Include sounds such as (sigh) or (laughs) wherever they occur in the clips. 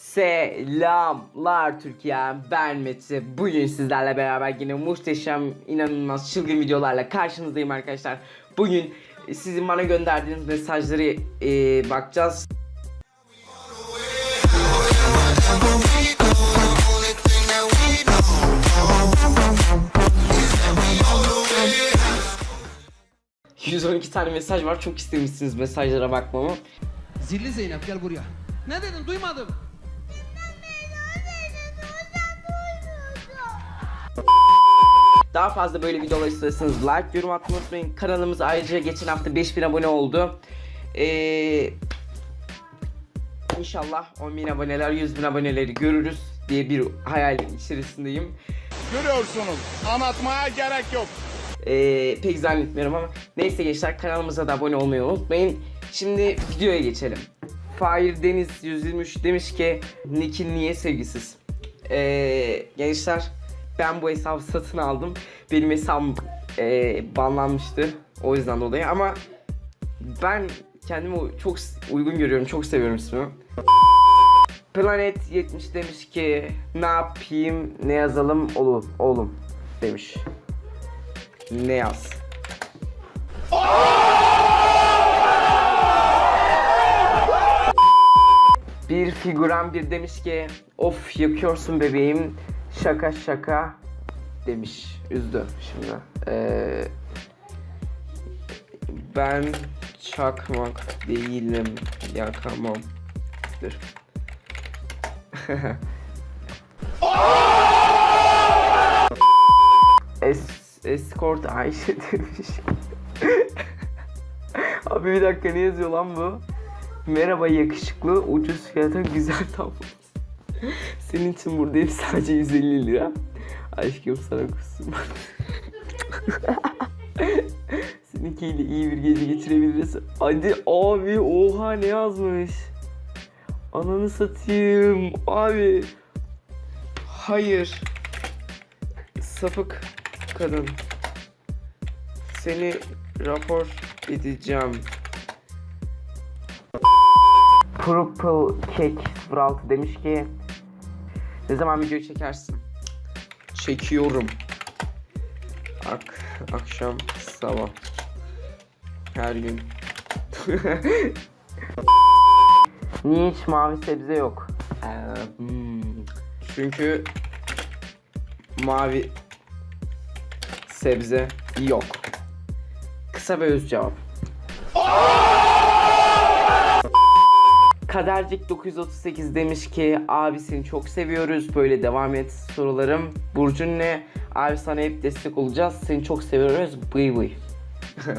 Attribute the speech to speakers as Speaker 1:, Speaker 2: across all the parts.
Speaker 1: Selamlar Türkiye ben Mete. Bugün sizlerle beraber yine muhteşem inanılmaz çılgın videolarla karşınızdayım arkadaşlar. Bugün sizin bana gönderdiğiniz mesajları eee, bakacağız. ...112 tane mesaj var. Çok istemişsiniz mesajlara bakmamı.
Speaker 2: Zilli Zeynep gel buraya. Ne dedin? Duymadım.
Speaker 1: Daha fazla böyle videolar istiyorsanız like, yorum atmayı unutmayın. Kanalımız ayrıca geçen hafta 5000 abone oldu. Ee, inşallah 10.000 aboneler, 100.000 aboneleri görürüz diye bir hayalin içerisindeyim.
Speaker 3: Görüyorsunuz. Anlatmaya gerek yok.
Speaker 1: Ee, pek zannetmiyorum ama neyse gençler kanalımıza da abone olmayı unutmayın. Şimdi videoya geçelim. Fahir Deniz 123 demiş ki Nick'in niye sevgisiz? Ee, gençler ben bu hesabı satın aldım. Benim hesabım ee, banlanmıştı. O yüzden dolayı ama ben kendimi çok uygun görüyorum. Çok seviyorum ismimi. Planet 70 demiş ki ne yapayım ne yazalım oğlum oğlum demiş. Ne yaz? Bir figüran bir demiş ki of yakıyorsun bebeğim şaka şaka demiş üzdü şimdi Ee, ben çakmak değilim yakamam dur (laughs) Es Escort Ayşe demiş. Abi bir dakika ne yazıyor lan bu? Merhaba yakışıklı, ucuz fiyata güzel tablo. (laughs) Senin için buradayım sadece 150 lira. Aşkım sana kusum. (laughs) Seninkiyle iyi bir gece geçirebiliriz. Hadi abi oha ne yazmış. Ananı satayım abi. Hayır. Sapık kadın. Seni rapor edeceğim. Purple Cake 06 demiş ki Ne zaman video çekersin? Çekiyorum. Ak akşam sabah. Her gün. (laughs) Niye hiç mavi sebze yok? Ee, hmm. Çünkü mavi sebze yok. Kısa ve öz cevap. Kadercik 938 demiş ki abi seni çok seviyoruz böyle devam et sorularım. Burcun ne? Abi sana hep destek olacağız. Seni çok seviyoruz. Bıy bıy. (laughs)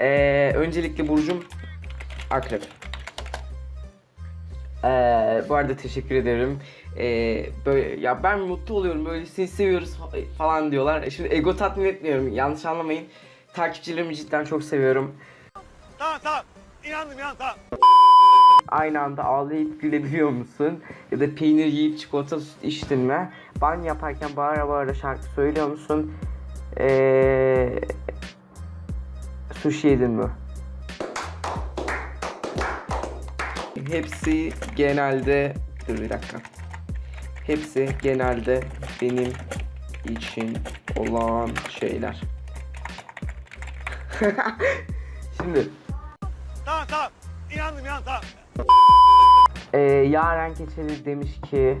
Speaker 1: Ee, öncelikle Burcum Akrep. Ee, bu arada teşekkür ederim. Ee, böyle ya ben mutlu oluyorum böyle seni seviyoruz falan diyorlar. E Şimdi ego tatmin etmiyorum. Yanlış anlamayın. Takipçilerimi cidden çok seviyorum.
Speaker 3: Tamam tamam. İnandım inandım tamam.
Speaker 1: Aynı anda ağlayıp gülebiliyor musun? Ya da peynir yiyip çikolata süt içtin mi? Ban yaparken bağıra bağıra şarkı söylüyor musun? Eee... Sushi yedin mi? Hepsi genelde... Dur bir dakika. Hepsi genelde benim için olan şeyler. (laughs) Şimdi
Speaker 3: Tamam tamam. İnandım inandım tamam.
Speaker 1: Ee, Yaren Keçeli demiş ki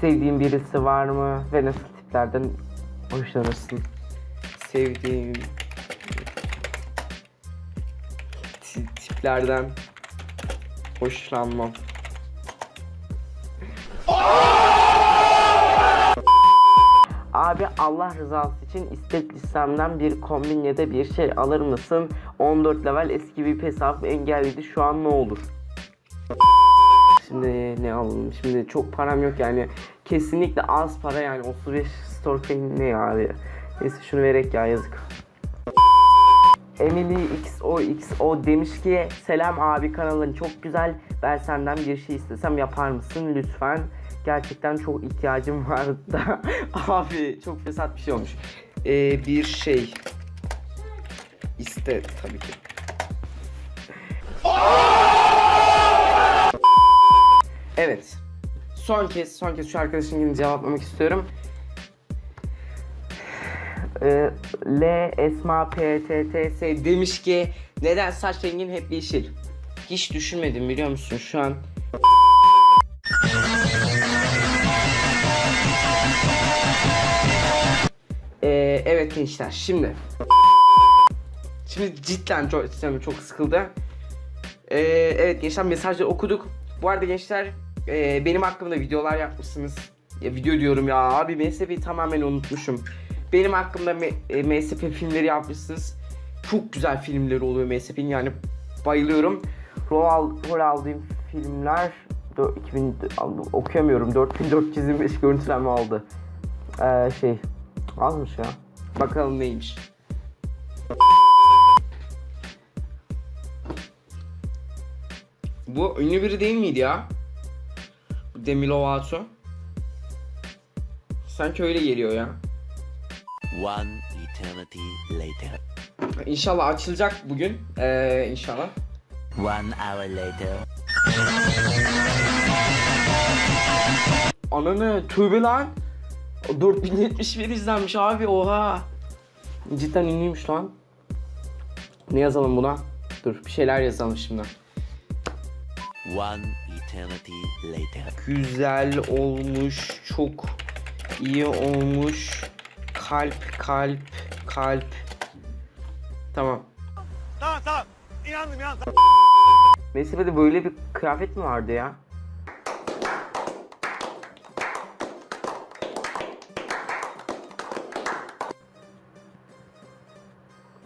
Speaker 1: sevdiğin birisi var mı ve nasıl tiplerden hoşlanırsın? Sevdiğim ti- tiplerden hoşlanmam. Abi Allah rızası için istek listemden bir kombin ya da bir şey alır mısın? 14 level eski bir hesabım engelliydi şu an ne olur? Şimdi ne alalım? Şimdi çok param yok yani. Kesinlikle az para yani 35 store ne ya? Neyse şunu verek ya yazık. Emily XOXO demiş ki Selam abi kanalın çok güzel. Ben senden bir şey istesem yapar mısın lütfen? Gerçekten çok ihtiyacım var da. (laughs) Abi çok fesat bir şey olmuş. Ee, Bir şey İste tabii ki. Evet. Son kez, son kez şu arkadaşın yine cevaplamak istiyorum. Ee, L Esma P T T S demiş ki neden saç rengin hep yeşil? Hiç düşünmedim biliyor musun şu an. Ee, evet gençler şimdi. Şimdi cidden çok, çok sıkıldı. Ee, evet gençler mesajları okuduk. Bu arada gençler e, benim hakkımda videolar yapmışsınız. Ya video diyorum ya abi MSP'yi tamamen unutmuşum. Benim hakkımda M- e, MSP filmleri yapmışsınız. Çok güzel filmleri oluyor MSP'nin yani bayılıyorum. Rol, al, rol aldığım filmler dö- 2000 okuyamıyorum 4425 görüntülenme aldı. Ee, şey azmış ya. Bakalım neymiş. Bu ünlü biri değil miydi ya? Demi Lovato. Sanki öyle geliyor ya.
Speaker 4: One eternity later.
Speaker 1: İnşallah açılacak bugün. Ee, inşallah.
Speaker 4: One hour later.
Speaker 1: Ananı tövbe lan. 4071 izlenmiş abi oha. Cidden ünlüymüş lan. Ne yazalım buna? Dur bir şeyler yazalım şimdi.
Speaker 4: One eternity later.
Speaker 1: Güzel olmuş, çok iyi olmuş. Kalp, kalp, kalp. Tamam.
Speaker 3: Tamam tamam. İnandım inandım.
Speaker 1: Mesibe'de böyle bir kıyafet mi vardı ya?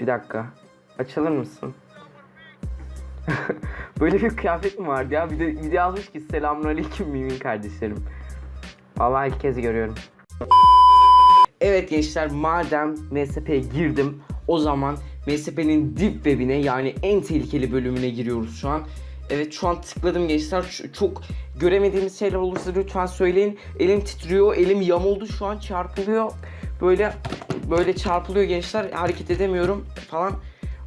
Speaker 1: Bir dakika. Açılır mısın? (laughs) böyle bir kıyafet mi vardı ya? Bir de, bir de yazmış ki selamünaleyküm mümin kardeşlerim. Vallahi ilk kez görüyorum. Evet gençler madem MSP'ye girdim o zaman MSP'nin deep webine yani en tehlikeli bölümüne giriyoruz şu an. Evet şu an tıkladım gençler çok göremediğimiz şeyler olursa lütfen söyleyin. Elim titriyor elim yamuldu şu an çarpılıyor. Böyle böyle çarpılıyor gençler hareket edemiyorum falan.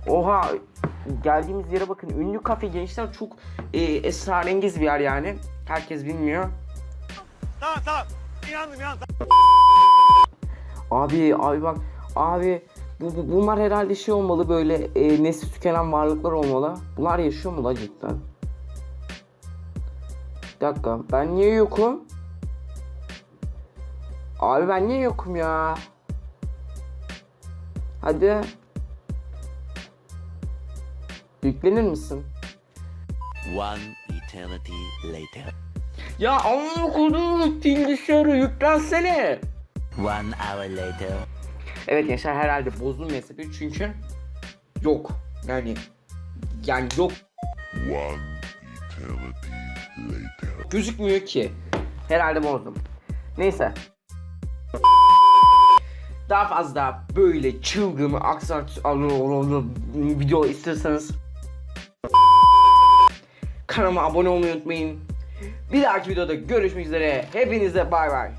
Speaker 1: Oha geldiğimiz yere bakın ünlü kafe gençler çok e, esrarengiz bir yer yani. Herkes bilmiyor.
Speaker 3: Tamam tamam. İnandım inandım.
Speaker 1: Abi abi bak abi bu, bu- bunlar herhalde şey olmalı böyle e, nesli tükenen varlıklar olmalı. Bunlar yaşıyor mu la cidden? Bir dakika ben niye yokum? Abi ben niye yokum ya? Hadi. Yüklenir misin?
Speaker 4: One eternity later.
Speaker 1: Ya amma kodum bilgisayarı yüklensene.
Speaker 4: One hour later.
Speaker 1: Evet gençler herhalde bozdum mezhebi çünkü yok. Yani yani yok. Gözükmüyor ki. Herhalde bozdum. Neyse. Daha fazla böyle çılgın aksak video istiyorsanız kanalıma abone olmayı unutmayın. Bir dahaki videoda görüşmek üzere. Hepinize bay bay.